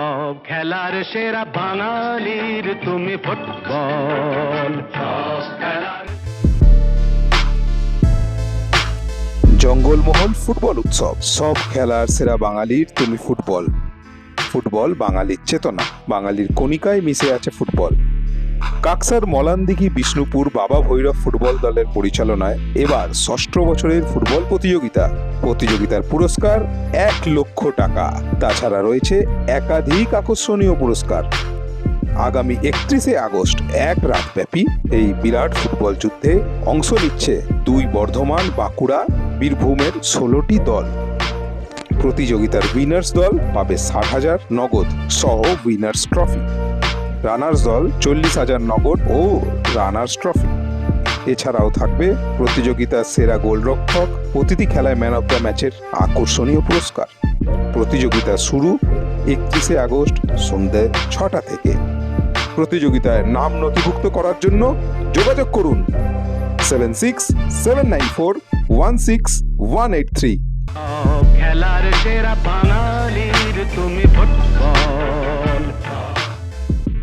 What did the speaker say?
সব খেলার সেরা বাঙালির তুমি ফুটবল। জঙ্গলমহল ফুটবল উৎসব। সব খেলার সেরা বাঙালির তুমি ফুটবল। ফুটবল বাঙালির চেতনা। বাঙালির কণিকায় মিশে আছে ফুটবল। কাকসার মলানদিঘি বিষ্ণুপুর বাবা ভৈরব ফুটবল দলের পরিচালনায় এবার ষষ্ঠ বছরের ফুটবল প্রতিযোগিতা। প্রতিযোগিতার পুরস্কার এক লক্ষ টাকা। তাছাড়া রয়েছে একাধিক আকর্ষণীয় পুরস্কার। আগামী একত্রিশে আগস্ট এক রাতব্যাপী এই বিরাট ফুটবল যুদ্ধে অংশ নিচ্ছে দুই বর্ধমান, বাঁকুড়া, বীরভূমের ষোলোটি দল। প্রতিযোগিতার উইনার্স দল পাবে ষাট হাজার নগদ সহ উইনার্স ট্রফি। রানার্স দল চল্লিশ হাজার নগদ ও রানার্স ট্রফি। এছাড়াও থাকবে প্রতিযোগিতার সেরা গোলরক্ষক, প্রতিটি খেলায় ম্যান অফ দ্য ম্যাচের আকর্ষণীয় পুরস্কার। প্রতিযোগিতা শুরু একত্রিশে আগস্ট সন্ধ্যে ছটা থেকে। প্রতিযোগিতায় নাম নথিভুক্ত করার জন্য যোগাযোগ করুন seven six seven nine four one six one eight three. খেলার সেরা